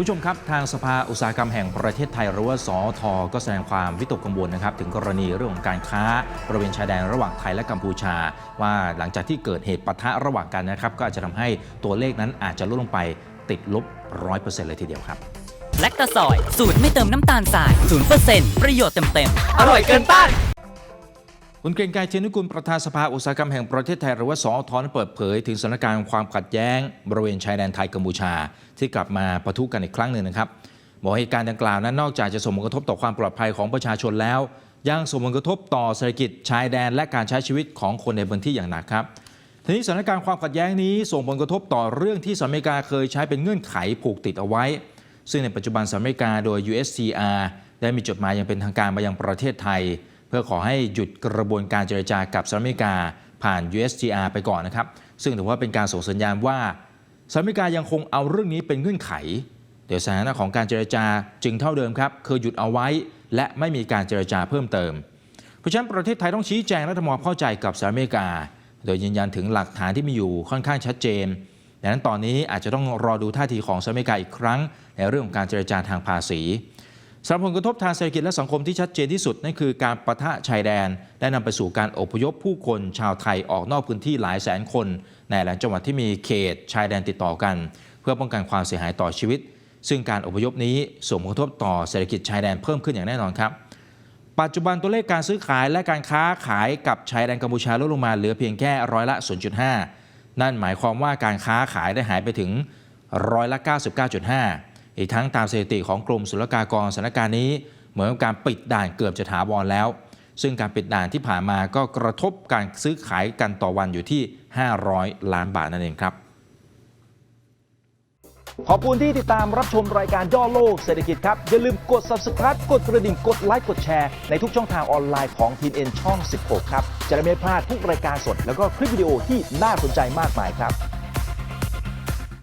ผู้ชมครับ ทางสภาอุตสาหกรรมแห่งประเทศไทยหรือว่าสอทก็แสดงความวิตกกังวลนะครับ ถึงกรณีเรื่องของการค้าบริเวณชายแดนระหว่างไทยและกัมพูชา ว่าหลังจากที่เกิดเหตุปะทะระหว่างกันนะครับ ก็อาจจะทำให้ตัวเลขนั้นอาจจะลดลงไปติดลบ 100%เลยทีเดียวครับแลคตาซอย สูตรไม่เติมน้ำตาลทราย0%ประโยชน์เต็มๆ อร่อยเกินต้าน คุณเกรงไกรเจนุกุลประธานสภาอุตสาหกรรมแห่งประเทศไทยหรือว่าสอทนเปิดเผย ถึงสถานการณ์ความขัดแย้ง บริเวณชายแดนไทยกัมพูชา ที่กลับมาปะทุกันอีกครั้งหนึ่งนะครับบอกเหตุการณ์ดังกล่าวนั้นนอกจากจะส่งผลกระทบต่อความปลอดภัยของประชาชนแล้ว ยังส่งผลกระทบต่อเศรษฐกิจชายแดนและการใช้ชีวิตของคนในพื้นที่อย่างหนักครับทีนี้สถานการณ์ความขัดแย้งนี้ส่งผลกระทบต่อเรื่องที่สหรัฐอเมริกาเคยใช้เป็นเงื่อนไขผูกติดเอาไว้ ซึ่งในปัจจุบันสหรัฐอเมริกาโดย USCR ได้มีจดหมายอย่างเป็นทางการมายังประเทศไทย เพื่อขอให้หยุดกระบวนการเจรจากับสหรัฐอเมริกาผ่าน USCR ไปก่อนนะครับ ซึ่งถือว่าเป็นการส่งสัญญาณว่าสหรัฐอเมริกายังคงเอาเรื่องนี้เป็นเงื่อนไข เดี๋ยวสถานะของการเจรจาจึงเท่าเดิมครับคือหยุดเอาไว้และไม่มีการเจรจาเพิ่มเติม เพราะฉะนั้นประเทศไทยต้องชี้แจงและทำความเข้าใจกับสหรัฐอเมริกา โดยยืนยันถึงหลักฐานที่มีอยู่ค่อนข้างชัดเจนดังนั้นตอนนี้อาจจะต้องรอดูท่าทีของสหรัฐอเมริกาอีกครั้ง ในเรื่องของการเจรจาทางภาษี สำหรับผลกระทบทางเศรษฐกิจและสังคมที่ชัดเจนที่สุด นั่นคือการประทะชายแดนได้นำไปสู่การอพยพผู้คนชาวไทยออกนอกพื้นที่หลายแสนคน ในหลายจังหวัดที่มีเขตชายแดนติดต่อกัน เพื่อป้องกันความเสียหายต่อชีวิต ซึ่งการอพยพนี้ส่งผลกระทบต่อเศรษฐกิจชายแดนเพิ่มขึ้นอย่างแน่นอนครับ ปัจจุบันตัวเลขการซื้อขายและการค้าขายกับชายแดนกัมพูชาลดลงมาเหลือเพียงแค่ร้อยละ 0.5 นั่นหมายความว่าการค้าขายได้หายไปถึงร้อยละ 99.5 อีกทั้งตามสถิติของกรมศุลกากรสถานการณ์นี้ เหมือนกับการปิดด่านเกือบจะถาวรแล้ว ซึ่งการปิดด่านที่ผ่านมาก็กระทบการซื้อขายกันต่อวันอยู่ที่ 500 ล้านบาทนั่นเองครับขอบคุณที่ติดตามรับชมรายการย่อโลกเศรษฐกิจครับ อย่าลืมกด subscribe กดกระดิ่งกดไลค์กดแชร์ ในทุกช่องทางออนไลน์ของทีเอ็นช่อง 16 ครับ จะได้ไม่พลาดทุกรายการสด แล้วก็คลิปวิดีโอที่น่าสนใจมากมายครับ